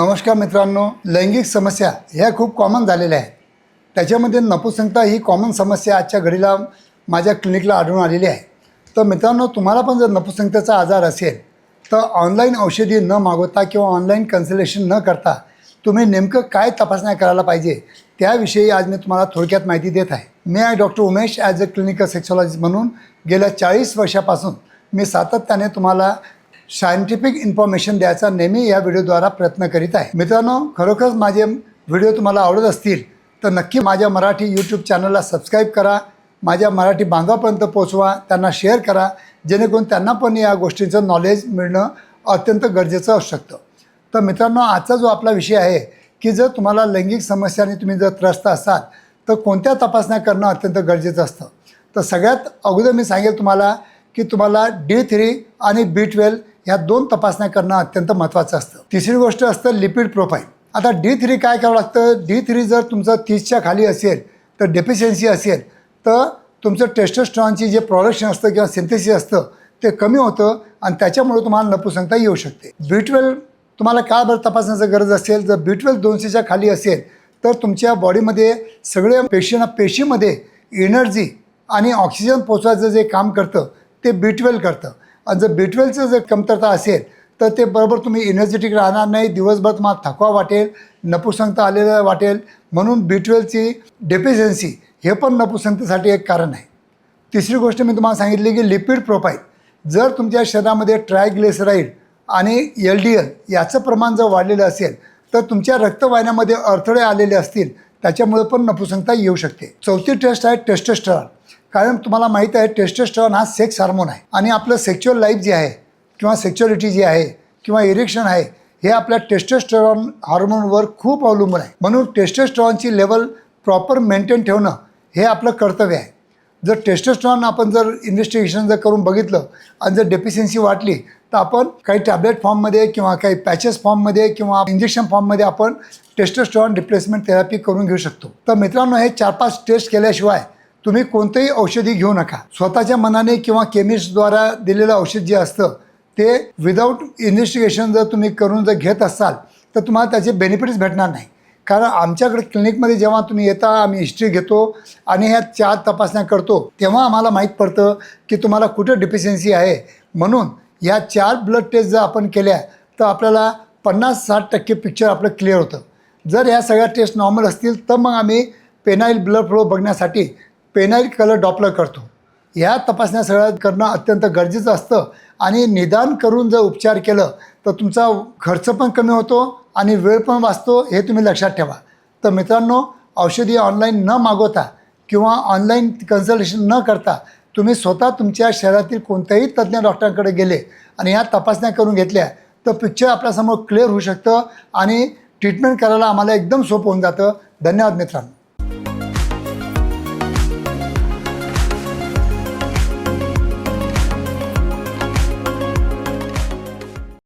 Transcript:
नमस्कार मित्रांनो लैंगिक समस्या ह्या खूप कॉमन झालेल्या आहेत. त्याच्यामध्ये नपुसंगता ही कॉमन समस्या आजच्या घडीला माझ्या क्लिनिकला आढळून आलेली आहे. तर मित्रांनो तुम्हाला पण जर नपुसंगतेचा आजार असेल तर ऑनलाईन औषधी न मागवता किंवा ऑनलाईन कन्सल्टेशन न करता तुम्ही नेमकं काय तपासण्या करायला पाहिजे त्याविषयी आज मी तुम्हाला थोडक्यात माहिती देत आहे. मी आहे doctor Umesh as a clinical sexologist म्हणून गेल्या चाळीस वर्षापासून मी सातत्याने तुम्हाला सायंटिफिक इन्फॉर्मेशन द्यायचा नेहमी या व्हिडिओद्वारा प्रयत्न करीत आहे. मित्रांनो खरोखरच माझे व्हिडिओ तुम्हाला आवडत असतील तर नक्की माझ्या मराठी यूट्यूब चॅनलला सबस्क्राईब करा. माझ्या मराठी बांधवापर्यंत पोचवा त्यांना शेअर करा जेणेकरून त्यांना पण या गोष्टींचं नॉलेज मिळणं अत्यंत गरजेचं असू शकतं. तर मित्रांनो आजचा जो आपला विषय आहे की जर तुम्हाला लैंगिक समस्याने तुम्ही जर त्रस्त असाल तर कोणत्या तपासण्या करणं अत्यंत गरजेचं असतं? तर सगळ्यात अगोदर मी सांगेल तुम्हाला की तुम्हाला डी थ्री आणि बी ट्वेल्व ह्या दोन तपासण्या करणं अत्यंत महत्त्वाचं असतं. तिसरी गोष्ट असतं लिपिड प्रोफाईल आता डी थ्री काय करावं लागतं? डी थ्री जर तुमचं तीसच्या खाली असेल तर डेफिशियन्सी असेल तर तुमचं टेस्टोस्ट्रॉनची जे प्रोडक्शन असतं किंवा सिंथेसिस असतं ते कमी होतं आणि त्याच्यामुळे तुम्हाला नपुसंकता येऊ शकते. बी ट्वेल्व तुम्हाला का बरं तपासण्याची गरज असेल जर बी ट्वेल्व दोनशेच्या खाली असेल तर तुमच्या बॉडीमध्ये सगळ्या पेशींना पेशीमध्ये एनर्जी आणि ऑक्सिजन पोचवायचं जे काम करतं ते बी ट्वेल्व करतं. आणि जर बी ट्वेल्वचं जर कमतरता असेल तर ते बरोबर तुम्ही एनर्जेटिक राहणार नाही दिवसभर तुम्हाला थकवा वाटेल नपुसंगता आलेलं वाटेल. म्हणून बी ट्वेल्वची डेफिशियन्सी हे पण नपुसंगतेसाठी एक कारण आहे. तिसरी गोष्ट मी तुम्हाला सांगितली की लिपिड प्रोफाईल जर तुमच्या शरीरामध्ये ट्रायग्लेसराईड आणि एल डी एल याचं प्रमाण जर वाढलेलं असेल तर तुमच्या रक्तवाहिन्यामध्ये अडथळे आलेले असतील त्याच्यामुळे पण नपुसंगता येऊ शकते. चौथी टेस्ट आहे टेस्टोस्टेरॉन कारण तुम्हाला माहीत आहे टेस्टोस्टेरॉन हा सेक्स हार्मोन आहे. आणि आपलं सेक्च्युअल लाईफ जे आहे किंवा सेक्च्युअलिटी जी आहे किंवा इरेक्शन आहे हे आपल्या टेस्टोस्टेरॉन हार्मोनवर खूप अवलंबून आहे. म्हणून टेस्टोस्टेरॉनची लेवल प्रॉपर मेंटेन ठेवणं हे आपलं कर्तव्य आहे. जर टेस्टोस्टेरॉन आपण जर इन्व्हेस्टिगेशन जर करून बघितलं आणि जर डेफिशियन्सी वाटली तर आपण काही टॅबलेट फॉर्ममध्ये किंवा काही पॅचेस फॉर्ममध्ये किंवा इंजेक्शन फॉर्ममध्ये आपण टेस्टोस्टेरॉन रिप्लेसमेंट थेरपी करून घेऊ शकतो. तर मित्रांनो हे चार पाच टेस्ट केल्याशिवाय तुम्ही कोणतंही औषधी घेऊ नका. स्वतःच्या मनाने किंवा केमिस्टद्वारा दिलेलं औषध जे असतं ते विदाऊट इन्व्हेस्टिगेशन जर तुम्ही करून जर घेत असाल तर तुम्हाला त्याचे बेनिफिट्स भेटणार नाही. कारण आमच्याकडे क्लिनिकमध्ये जेव्हा तुम्ही येता आम्ही हिस्ट्री घेतो आणि ह्या चार तपासण्या करतो तेव्हा आम्हाला माहीत पडतं की तुम्हाला कुठं डिफिशियन्सी आहे. म्हणून ह्या चार ब्लड टेस्ट जर आपण केल्या तर आपल्याला पन्नास साठ टक्के पिक्चर आपलं क्लिअर होतं. जर ह्या सगळ्या टेस्ट नॉर्मल असतील तर मग आम्ही पेनाईल ब्लड फ्लो बघण्यासाठी पेनाईल कलर डॉपलर करतो. ह्या तपासण्या सगळ्या करणं अत्यंत गरजेचं असतं. आणि निदान करून जर उपचार केलं तर तुमचा खर्च पण कमी होतो आणि वेळ पण वाचतो हे तुम्ही लक्षात ठेवा. तर मित्रांनो औषधी ऑनलाईन न मागवता किंवा ऑनलाईन कन्सल्टेशन न करता तुम्ही स्वतः तुमच्या शहरातील कोणत्याही तज्ज्ञ डॉक्टरांकडे गेले आणि ह्या तपासण्या करून घेतल्या तर पिक्चर आपल्यासमोर क्लिअर होऊ शकतं आणि ट्रीटमेंट करायला आम्हाला एकदम सोपं होऊन जातं. धन्यवाद मित्रांनो.